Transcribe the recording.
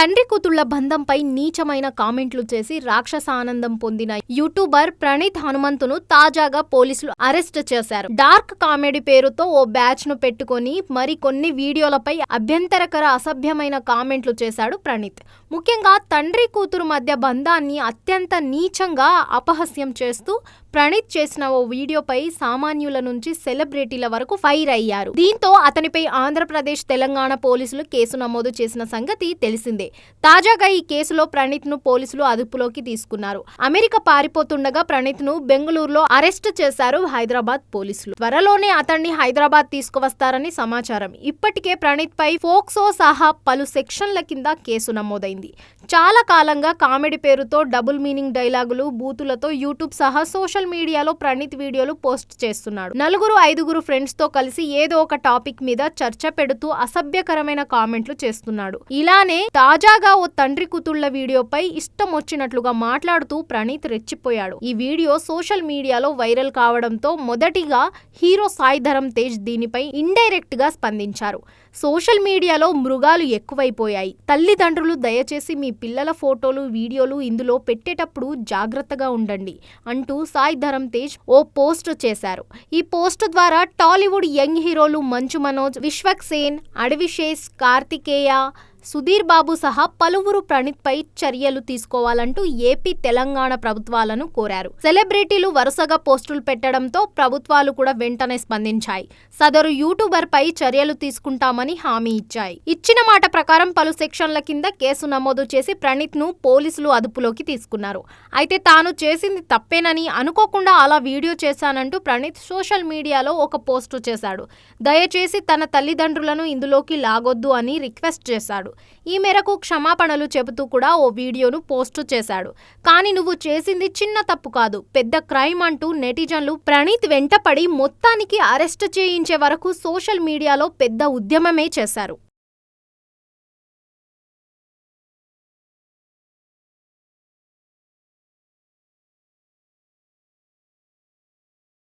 తండ్రి కూతుళ్ళ బంధంపై నీచమైన కామెంట్లు చేసి రాక్షసానందం పొందిన యూట్యూబర్ ప్రణీత్ హనుమంతును తాజాగా పోలీసులు అరెస్ట్ చేశారు. డార్క్ కామెడీ పేరుతో ఓ బ్యాచ్ను పెట్టుకొని మరి కొన్ని వీడియోలపై అభ్యంతరకర అసభ్యమైన కామెంట్లు చేశాడు ప్రణీత్. ముఖ్యంగా తండ్రి కూతురు మధ్య బంధాన్ని అత్యంత నీచంగా అపహస్యం చేస్తూ ప్రణీత్ చేసిన ఓ వీడియోపై సామాన్యుల నుంచి సెలబ్రిటీల వరకు ఫైర్ అయ్యారు. దీంతో అతనిపై ఆంధ్రప్రదేశ్ తెలంగాణ పోలీసులు కేసు నమోదు చేసిన సంగతి తెలిసిందే. తాజాగా ఈ కేసులో ప్రణీత్ను పోలీసులు అదుపులోకి తీసుకున్నారు. అమెరికా పారిపోతుండగా ప్రణీత్ను బెంగళూరులో అరెస్ట్ చేశారు హైదరాబాద్ పోలీసులు. త్వరలోనే అతన్ని హైదరాబాద్ తీసుకువస్తారని సమాచారం. ఇప్పటికే ప్రణీత్ పై ఫోక్సో సహా పలు సెక్షన్ల కింద కేసు నమోదైంది. చాలా కాలంగా కామెడీ పేరుతో డబుల్ మీనింగ్ డైలాగులు బూతులతో యూట్యూబ్ సహా సోషల్ మీడియాలో ప్రణీత్ వీడియోలు పోస్ట్ చేస్తున్నాడు. నలుగురు ఐదుగురు ఫ్రెండ్స్తో కలిసి ఏదో ఒక టాపిక్ మీద చర్చ పెడుతూ అసభ్యకరమైన కామెంట్లు చేస్తున్నాడు. ఇలానే తాజాగా ఓ తండ్రి కూతుళ్ళ వీడియోపై ఇష్టం వచ్చినట్లుగా మాట్లాడుతూ ప్రణీత్ రెచ్చిపోయాడు. ఈ వీడియో సోషల్ మీడియాలో వైరల్ కావడంతో మొదటిగా హీరో సాయి ధరమ్ తేజ్ దీనిపై ఇండైరెక్ట్గా స్పందించారు. సోషల్ మీడియాలో మృగాలు ఎక్కువైపోయాయి. తల్లిదండ్రులు దయచేసి మీ పిల్లల ఫోటోలు వీడియోలు ఇందులో పెట్టేటప్పుడు జాగ్రత్తగా ఉండండి అంటూ సాయి ధరమ్ తేజ్ ఓ పోస్ట్ చేశారు. ఈ పోస్ట్ ద్వారా టాలీవుడ్ యంగ్ హీరోలు మంచు మనోజ్ విశ్వక్ సేన్ అడవిశేష్ కార్తికేయ సుధీర్ బాబు సహా పలువురు ప్రణీత్పై చర్యలు తీసుకోవాలంటూ ఏపీ తెలంగాణ ప్రభుత్వాలను కోరారు. సెలబ్రిటీలు వరుసగా పోస్టులు పెట్టడంతో ప్రభుత్వాలు కూడా వెంటనే స్పందించాయి. సదరు యూట్యూబర్ పై చర్యలు తీసుకుంటామని హామీ ఇచ్చాయి. ఇచ్చిన మాట ప్రకారం పలు సెక్షన్ల కింద కేసు నమోదు చేసి ప్రణీత్ను పోలీసులు అదుపులోకి తీసుకున్నారు. అయితే తాను చేసింది తప్పేనని అనుకోకుండా అలా వీడియో చేశానంటూ ప్రణీత్ సోషల్ మీడియాలో ఒక పోస్టు చేశాడు. దయచేసి తన తల్లిదండ్రులను ఇందులోకి లాగొద్దు అని రిక్వెస్ట్ చేశాడు. చేశాడు. ఈ మేరకు క్షమాపణలు చెబుతూ కూడా ఓ వీడియోను పోస్టు చేశాడు. కానీ నువ్వు చేసింది చిన్న తప్పు కాదు. పెద్ద క్రైమ్ అంటూ నెటిజన్లు ప్రణీత్ వెంటపడి మొత్తానికి అరెస్ట్ చేయించే వరకు సోషల్ మీడియాలో పెద్ద ఉద్యమమే చేశారు.